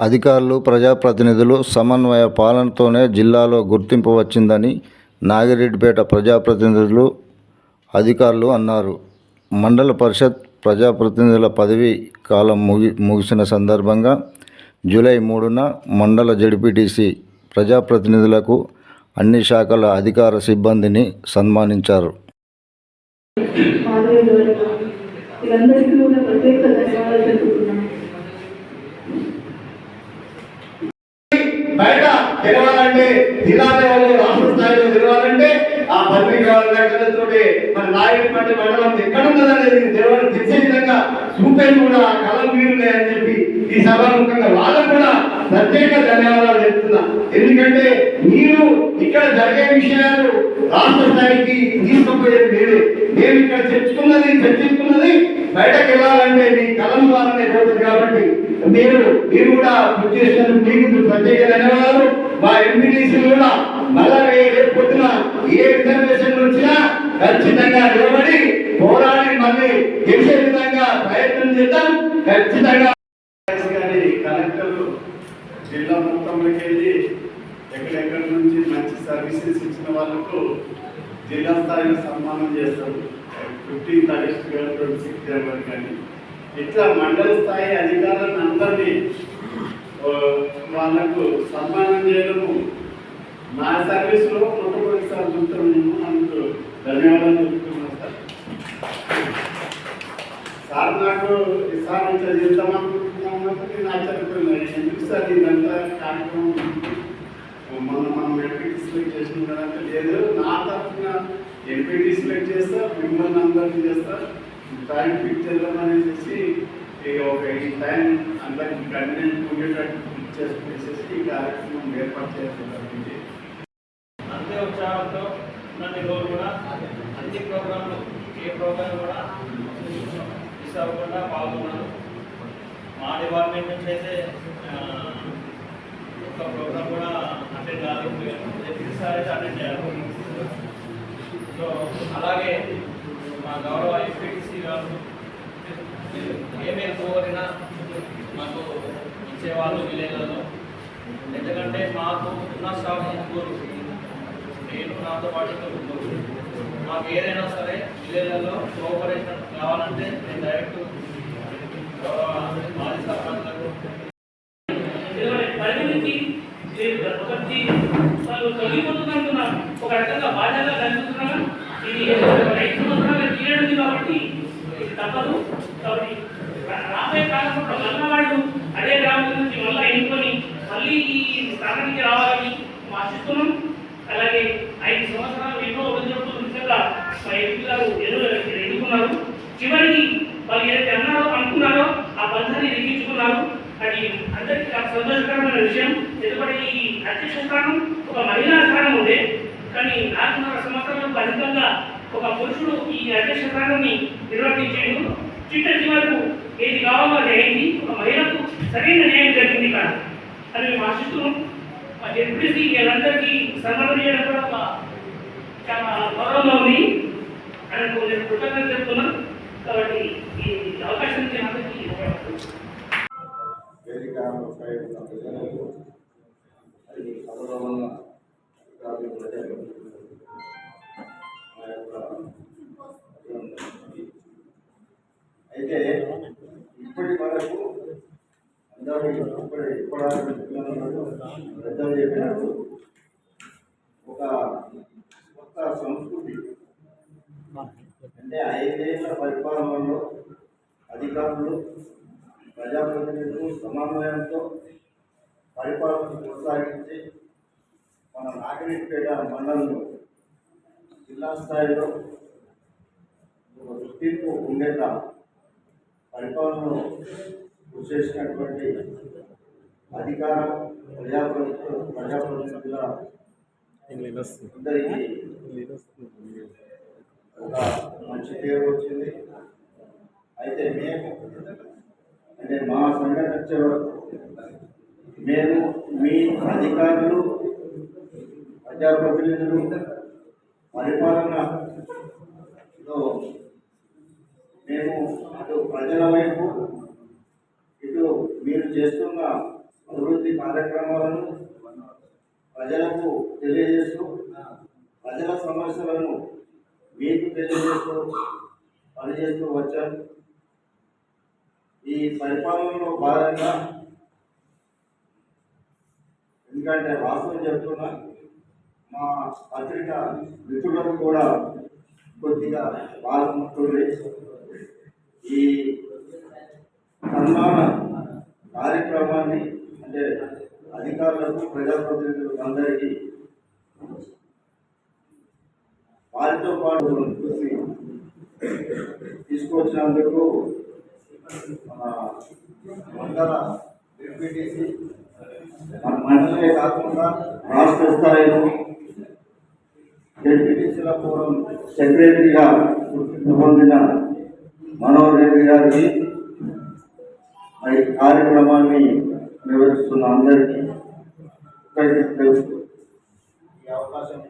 అధికారులు ప్రజాప్రతినిధులు సమన్వయ పాలనతోనే జిల్లాలో గుర్తింపు వచ్చిందని నాగిరెడ్డిపేట ప్రజాప్రతినిధులు అధికారులు అన్నారు. మండల పరిషత్ ప్రజాప్రతినిధుల పదవీ కాలం ముగి ముగిసిన సందర్భంగా జూలై మూడున మండల జడ్పీటీసీ ప్రజాప్రతినిధులకు అన్ని శాఖల అధికార సిబ్బందిని సన్మానించారు. మాధవి కూడా ప్రత్యేక ధన్యవాదాలు తెలుపుతున్నాను బయట గెలవాలంటే జిల్లా లెవెల్లో రాష్ట్ర స్థాయిలో గెలవాలంటే ఆ పత్రిక లక్షలతోటి మన నాయకుడి మండలం ఎక్కడ ఉన్నదనేది దేవాన్ని తెచ్చే విధంగా చూపేది కూడా కళ కళం వీరులే అని చెప్పి ఈ సభాముఖంగా వాళ్ళకు కూడా ప్రత్యేక ధన్యవాదాలు చెప్తున్నా ఎందుకంటే మీరు ఇక్కడ జరిగే విషయాలు రాష్ట్ర స్థాయికి తీసుకుపోయేది మీరే నేను ఇక్కడ తెచ్చుకున్నది చర్చించుకున్నది బయటకు వెళ్ళాలంటే మీ కలం ద్వారానే పోతుంది కాబట్టి మీరు మీరు కూడా కృషి చేసినందుకు మీకు ప్రత్యేక ధన్యవాదాలు. మా ఎంపీటీసీ కూడా మళ్ళా రేపు పొద్దున ఏ రిజర్వేషన్ వచ్చినా ఖచ్చితంగా నిలబడి పోరాడి మళ్ళీ గెలిచే విధంగా ప్రయత్నం చేద్దాం. ఖచ్చితంగా జిల్లా మొత్తంలోకి వెళ్ళి ఎక్కడెక్కడ నుంచి మంచి సర్వీసెస్ ఇచ్చిన వాళ్ళకు జిల్లా స్థాయిలో సన్మానం చేస్తారు ఫిఫ్టీన్త్ ఆగస్ట్ కానీ ట్వంటీ సిక్స్త్ జనవరి కానీ. ఇట్లా మండల స్థాయి అధికారులను అందరినీ వాళ్ళకు సన్మానం చేయడము నా సర్వీస్లో మొట్టమొదటిసారి చూస్తాను నేను. అందుకు ధన్యవాదాలు చెప్తున్నాను సార్. సార్ నాకు సార్ ఇట్లా చేద్దాం అనుకుంటున్నామన్నప్పుడు నాకు ఎందుకు సార్ ఇదంతా కార్యక్రమం? మొన్న మనం ఎంపీటీ సెలెక్ట్ చేసిన కదంటే లేదు నా తరఫున ఎంపీటీ సెలెక్ట్ చేస్తా మిమ్మల్ని అందరినీ చేస్తా టైం ఫిక్స్ చేద్దాం అనేసి ఇక ఒక ఈ టైం అందరికి కన్వీనెంట్ ఉండేటట్టు ఫిక్స్ చేసుకునేసి ఈ కార్యక్రమం ఏర్పాటు చేస్తున్నాం అంతే ఉత్సాహంతో ఉన్నన్ని రోజులు కూడా అన్ని ప్రోగ్రాంలు ఏ ప్రోగ్రాం కూడా మిస్ అవ్వకుండా మా డిపార్ట్మెంట్ నుంచి అయితే ఒక ప్రోగ్రామ్ ప్రోగ్రాం కూడా అటెండ్ కాదు. ప్రతిసారి అయితే అటెండ్ చేయాలి. సో అలాగే మా గౌరవ ఎస్పీటీసీ గారు ఏమేమి కోరినా మాకు ఇచ్చేవాళ్ళు విలేజ్లలో ఎందుకంటే మాకు ఉన్న స్టాఫ్ ముగ్గురు. నేను నాతో పాటు ముగ్గురు. మాకు ఏదైనా సరే విలేజ్లలో కోఆపరేషన్ కావాలంటే నేను డైరెక్ట్ గౌరవ మాజీ సర్పంచ్లకు ఎందుకంటే పరిధి నుంచి ఒకటి వాళ్ళు తొలగిపోతుందంటున్నారు ఒక రకంగా బాధ్యత కలుగుతున్నారు ఇది ఐదు సంవత్సరాల పీరియడ్ కాబట్టి ఇది తప్పదు. కాబట్టి రాబోయే కాలంలో మళ్ళా వాళ్ళు అదే గ్రామం నుంచి మళ్ళా ఎన్నుకొని మళ్ళీ ఈ స్థానానికి రావాలని ఆశిస్తున్నాం. అలాగే ఐదు సంవత్సరాలు ఎన్నో చెప్తున్న నిజంగా మా ఎంపీ గారు ఎన్నుకున్నారు. చివరికి వాళ్ళు ఏదైతే అన్నారో అనుకున్నారో ఆ బంధాన్ని నెగ్గించుకున్నారు అది అందరికీ సంతోషకరమైన విషయం. ఎందుకంటే ఈ అధ్యక్ష స్థానం ఒక మహిళా స్థానం ఉండే. కానీ నాలుగున్నర సంవత్సరాలకు అధికంగా ఒక పురుషుడు ఈ అధ్యక్ష స్థానాన్ని నిర్వర్తించేందు చిట్ట చివరకు ఏది కావాలో అది అయింది. ఒక మహిళకు సరైన న్యాయం జరిగింది కాదు. అని మేము ఆశిస్తున్నాం. మా జడ్పీసీ వీళ్ళందరికీ సన్మానం చేయడం కూడా ఒక చాలా గౌరవంగా ఉంది. అని నేను కృతజ్ఞత చెప్తున్నాను. కాబట్టి ఈ అవకాశం ఇచ్చిన అందరికీ వేదికపై ఉన్న ప్రజలకు మరియు సభలో అధికారులు ప్రజలు మా యొక్క అయితే ఇప్పటి వరకు అందరూ ఇప్పటి ఇప్పటి పెద్దలు చెప్పినట్టు ఒక కొత్త సంస్కృతి అంటే ఐదేళ్ళ పరిపాలనలో అధికారులు ప్రజాప్రతినిధులు సమన్వయంతో పరిపాలన కొనసాగించి మన నాగరికపేట మండలంలో జిల్లా స్థాయిలో ఒక గుర్తింపు ఉండేలా పరిపాలనలో కృషి చేసినటువంటి అధికార ప్రజాప్రభుత్వ ప్రజాప్రతినిధుల అందరికీ ఒక మంచి పేరు వచ్చింది. అయితే మేము అంటే మా సంఘటన వచ్చే వరకు మేము మీ అధికారులు ప్రజాప్రతినిధులు పరిపాలనలో మేము అటు ప్రజల వైపు ఇటు మీరు చేస్తున్న అభివృద్ధి కార్యక్రమాలను ప్రజలకు తెలియజేస్తూ ప్రజల సమస్యలను మీకు తెలియజేస్తూ పనిచేస్తూ వచ్చాను. ఈ పరిపాలనలో భాగంగా ఎందుకంటే వాస్తవం చెప్తున్నా. మా పత్రిక మిత్రులకు కూడా కొద్దిగా బాధపడుతుంది ఈ సన్మాన కార్యక్రమాన్ని అంటే అధికారులకు ప్రజాప్రతినిధులకు అందరికీ వారితో పాటు చూసి తీసుకొచ్చినందుకు మన మండల డిప్యూటీసీ మన మండలమే కాకుండా రాష్ట్ర స్థాయిలో డిప్యూటీసీల ఫోరం సెక్రటరీగా గుర్తింపు పొందిన మనోహర్ రెడ్డి గారికి ఈ కార్యక్రమాన్ని నిర్వహిస్తున్న అందరికీ తెలుసు ఈ అవకాశం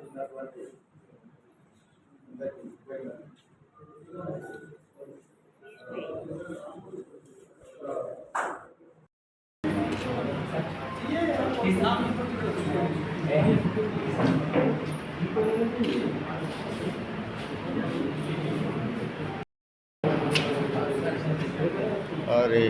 अरे।